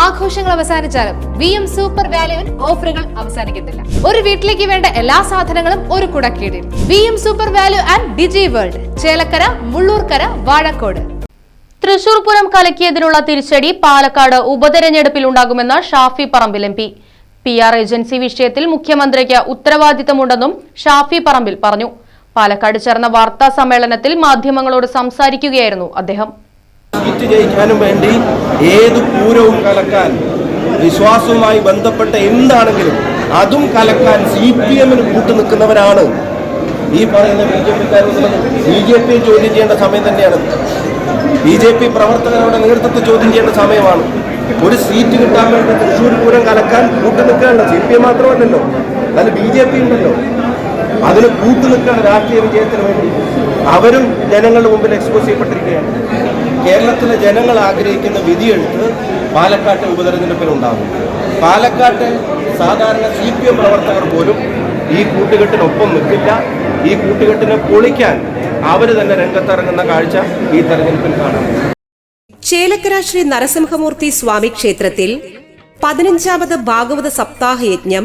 ആഘോഷങ്ങൾ അവസാനിച്ചാലും V M super വാല്യുവിൽ ഓഫറുകൾ അവസാനിക്കുന്നില്ല ഒരു വീട്ടിലേക്ക് വേണ്ട എല്ലാ സാധനങ്ങളും ഒരു കുടക്കീടിൽ. V M super value and digi world Chelakkara Mullurkara Vazhakkode. Thrissur Pooram കലക്കിയതിനുള്ള തിരിച്ചടി പാലക്കാട് ഉപതെരഞ്ഞെടുപ്പിൽ ഉണ്ടാകുമെന്ന് Shafi Parambil M P. P R agency വിഷയത്തിൽ മുഖ്യമന്ത്രിക്ക് ഉത്തരവാദിത്തമുണ്ടെന്നും ഷാഫി പറമ്പിൽ പറഞ്ഞു. പാലക്കാട് ചേർന്ന വാർത്താ സമ്മേളനത്തിൽ മാധ്യമങ്ങളോട് സംസാരിക്കുകയായിരുന്നു അദ്ദേഹം. സീറ്റ് ജയിക്കാനും വേണ്ടി ഏത് പൂരവും കലക്കാൻ വിശ്വാസവുമായി ബന്ധപ്പെട്ട എന്താണെങ്കിലും അതും കലക്കാൻ സി പി എമ്മിന് കൂട്ടു നിൽക്കുന്നവരാണ്. ഈ പറയുന്ന ബി ജെ പിക്കാരെന്നുള്ളത് ബി ജെ പി ചോദ്യം ചെയ്യേണ്ട സമയം തന്നെയാണ്. ബി ജെ പി പ്രവർത്തകരുടെ നേതൃത്വത്തെ ചോദ്യം ചെയ്യേണ്ട സമയമാണ്. ഒരു സീറ്റ് കിട്ടാൻ വേണ്ടി തൃശ്ശൂർ പൂരം കലക്കാൻ കൂട്ടു നിൽക്കുകയല്ല സി പി എം മാത്രമല്ലല്ലോ. അതിൽ ബി ജെ പി ഉണ്ടല്ലോ. അതിന് കൂത്തു നിൽക്കുകയാണ് രാഷ്ട്രീയ വിജയത്തിന് വേണ്ടി അവരും ജനങ്ങളുടെ മുമ്പിൽ എക്സ്പോസ് ചെയ്യപ്പെട്ടിരിക്കുകയാണ്. കേരളത്തിലെ ജനങ്ങൾ ആഗ്രഹിക്കുന്ന വിധിയെടുത്ത് പാലക്കാട്ടെ ഉപതെരഞ്ഞെടുപ്പിൽ ഉണ്ടാകും. പാലക്കാട്ടെ സാധാരണ സി പി എം പ്രവർത്തകർ പോലും ഈ കൂട്ടുകെട്ടിനൊപ്പം നിൽക്കില്ല. ഈ കൂട്ടുകെട്ടിനെ പൊളിക്കാൻ അവർ തന്നെ രംഗത്തിറങ്ങുന്ന കാഴ്ച ഈ തെരഞ്ഞെടുപ്പിൽ കാണാം. ചേലക്കര ശ്രീ നരസിംഹമൂർത്തി സ്വാമി ക്ഷേത്രത്തിൽ പതിനഞ്ചാമത് ഭാഗവത സപ്താഹ യജ്ഞം